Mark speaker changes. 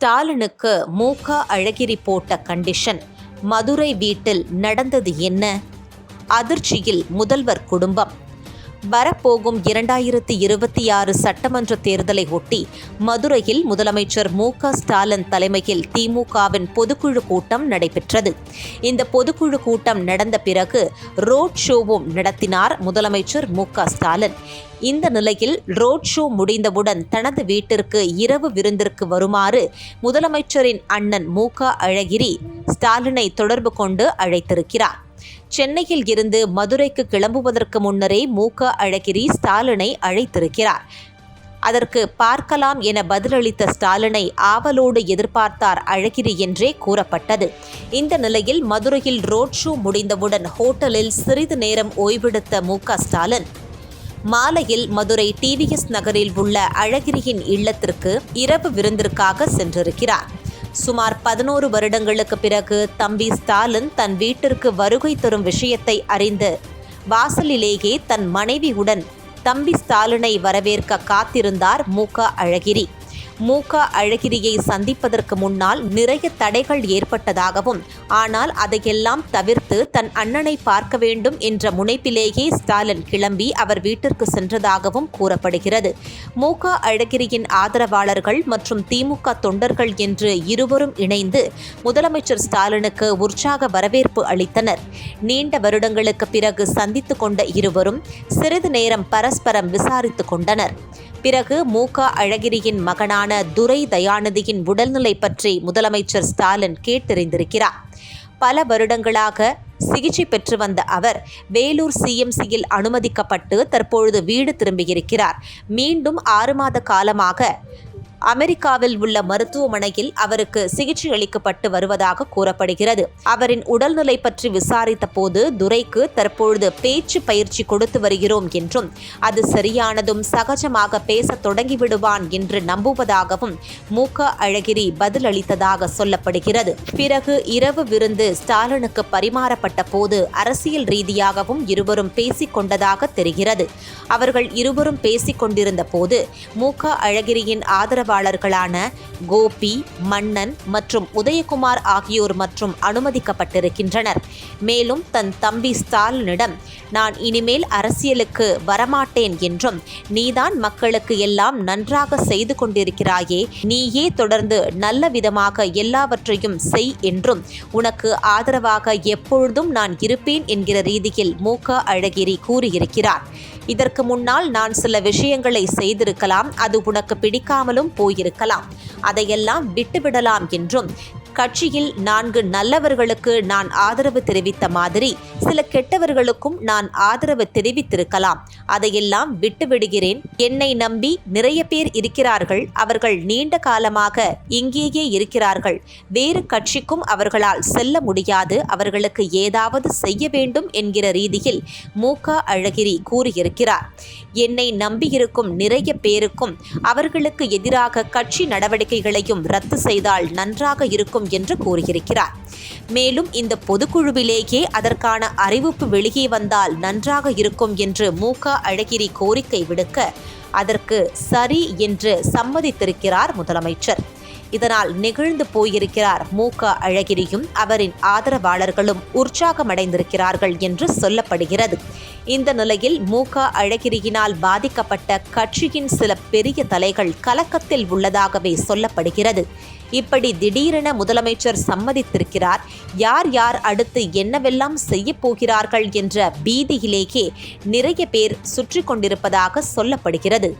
Speaker 1: ஸ்டாலினுக்கு மூகா அழகிரி போட்ட கண்டிஷன் மதுரை வீட்டில் நடந்தது என்ன? அதிர்ச்சியில் முதல்வர் குடும்பம். வரப்போகும் இரண்டாயிரத்தி இருபத்தி ஆறு சட்டமன்ற தேர்தலை ஒட்டி மதுரையில் முதலமைச்சர் மு க ஸ்டாலின் தலைமையில் திமுகவின் பொதுக்குழு கூட்டம் நடைபெற்றது. இந்த பொதுக்குழு கூட்டம் நடந்த பிறகு ரோட் ஷோவும் நடத்தினார் முதலமைச்சர் மு க ஸ்டாலின். இந்த நிலையில் ரோட் ஷோ முடிந்தவுடன் தனது வீட்டிற்கு இரவு விருந்திற்கு வருமாறு முதலமைச்சரின் அண்ணன் மு க அழகிரி ஸ்டாலினை தொடர்பு கொண்டு அழைத்திருக்கிறார். சென்னையில் இருந்து மதுரைக்கு கிளம்புவதற்கு முன்னரே மு க அழகிரி ஸ்டாலினை அழைத்திருக்கிறார். அதற்கு பார்க்கலாம் என பதிலளித்த ஸ்டாலினை ஆவலோடு எதிர்பார்த்தார் அழகிரி என்றே கூறப்பட்டது. இந்த நிலையில் மதுரையில் ரோட் ஷோ முடிந்தவுடன் ஹோட்டலில் சிறிது நேரம் ஓய்வெடுத்த மு க ஸ்டாலின் மாலையில் மதுரை டிவிஎஸ் நகரில் உள்ள அழகிரியின் இல்லத்திற்கு இரவு விருந்திற்காக சென்றிருக்கிறார். சுமார் பதினோரு வருடங்களுக்கு பிறகு தம்பி ஸ்டாலின் தன் வீட்டிற்கு வருகை தரும் விஷயத்தை அறிந்து வாசலிலேயே தன் மனைவியுடன் தம்பி ஸ்டாலினை வரவேற்க காத்திருந்தார் மு க அழகிரி. மு க அழகிரியை சந்திப்பதற்கு முன்னால் நிறைய தடைகள் ஏற்பட்டதாகவும் ஆனால் அதையெல்லாம் தவிர்த்து தன் அண்ணனை பார்க்க வேண்டும் என்ற முனைப்பிலேயே ஸ்டாலின் கிளம்பி அவர் வீட்டிற்கு சென்றதாகவும் கூறப்படுகிறது. மு க அழகிரியின் ஆதரவாளர்கள் மற்றும் திமுக தொண்டர்கள் என்று இருவரும் இணைந்து முதலமைச்சர் ஸ்டாலினுக்கு உற்சாக வரவேற்பு அளித்தனர். நீண்ட வருடங்களுக்கு பிறகு சந்தித்துக் கொண்ட இருவரும் சிறிது நேரம் பரஸ்பரம் விசாரித்துக் கொண்டனர். பிறகு மு க அழகிரியின் மகனான துரை தயாநிதியின் உடல்நிலை பற்றி முதலமைச்சர் ஸ்டாலின் கேட்டறிந்திருக்கிறார். பல வருடங்களாக சிகிச்சை பெற்று வந்த அவர் வேலூர் சிஎம்சியில் அனுமதிக்கப்பட்டு தற்பொழுது வீடு திரும்பியிருக்கிறார். மீண்டும் ஆறு மாத காலமாக அமெரிக்காவில் உள்ள மருத்துவமனையில் அவருக்கு சிகிச்சை அளிக்கப்பட்டு வருவதாக கூறப்படுகிறது. அவரின் உடல்நிலை பற்றி விசாரித்த போது துரைக்கு தற்பொழுது பேச்சு பயிற்சி கொடுத்து வருகிறோம் என்றும் அது சரியானதும் சகஜமாக பேச தொடங்கிவிடுவான் என்று நம்புவதாகவும் மு க அழகிரி பதிலளித்ததாக சொல்லப்படுகிறது. பிறகு இரவு விருந்து ஸ்டாலினுக்கு பரிமாறப்பட்ட போது அரசியல் ரீதியாகவும் இருவரும் பேசிக் கொண்டதாக தெரிகிறது. அவர்கள் இருவரும் பேசிக் கொண்டிருந்த போது மு க அழகிரியின் ஆதரவாளர்களான கோபி மன்னன் மற்றும் உதயகுமார் ஆகியோர் மற்றும் அனுமதிக்கப்பட்டிருக்கின்றனர். மேலும் தன் தம்பி ஸ்டாலினிடம் நான் இனிமேல் அரசியலுக்கு வரமாட்டேன் என்றும் நீதான் மக்களுக்கு எல்லாம் நன்றாக செய்து கொண்டிருக்கிறாயே நீயே தொடர்ந்து நல்ல விதமாக எல்லாவற்றையும் செய் என்றும் உனக்கு ஆதரவாக எப்பொழுதும் நான் இருப்பேன் என்கிற ரீதியில் மு க அழகிரி கூறியிருக்கிறார். இதற்கு முன்னால் நான் சில விஷயங்களை செய்திருக்கலாம் அது உனக்கு பிடிக்காமலும் போயிருக்கலாம். அதையெல்லாம் விட்டுவிடலாம் என்றும் கட்சியில் நான்கு நல்லவர்களுக்கு நான் ஆதரவு தெரிவித்த மாதிரி சில கெட்டவர்களுக்கும் நான் ஆதரவு தெரிவித்திருக்கலாம். அதையெல்லாம் விட்டுவிடுகிறேன். என்னை நம்பி நிறைய பேர் இருக்கிறார்கள். அவர்கள் நீண்ட காலமாக இங்கேயே இருக்கிறார்கள். வேறு கட்சிக்கும் அவர்களால் செல்ல முடியாது. அவர்களுக்கு ஏதாவது செய்ய வேண்டும் என்கிற ரீதியில் மு. க. அழகிரி கூறியிருக்கிறார். என்னை நம்பியிருக்கும் நிறைய பேருக்கும் அவர்களுக்கு எதிராக கட்சி நடவடிக்கைகளையும் ரத்து செய்தால் நன்றாக இருக்கும் என்று கூறியிருக்கிறார். மேலும் இந்த பொதுக்குழுவிலேயே அதற்கான அறிவிப்பு வெளியே வந்தால் நன்றாக இருக்கும் என்று மு. க. அழகிரி கோரிக்கை விடுக்க அதற்கு சரி என்று சம்மதித்திருக்கிறார் முதலமைச்சர். இதனால் நெகிழ்ந்து போயிருக்கிறார் மு க அழகிரியும் அவரின் ஆதரவாளர்களும் உற்சாகமடைந்திருக்கிறார்கள் என்று சொல்லப்படுகிறது. இந்த நிலையில் மு க அழகிரியினால் பாதிக்கப்பட்ட கட்சியின் சில பெரிய தலைகள் கலக்கத்தில் உள்ளதாகவே சொல்லப்படுகிறது. இப்படி திடீரென முதலமைச்சர் சம்மதித்திருக்கிறார். யார் யார் அடுத்து என்னவெல்லாம் செய்ய போகிறார்கள் என்ற பீதியிலேயே நிறைய பேர் சுற்றி கொண்டிருப்பதாக சொல்லப்படுகிறது.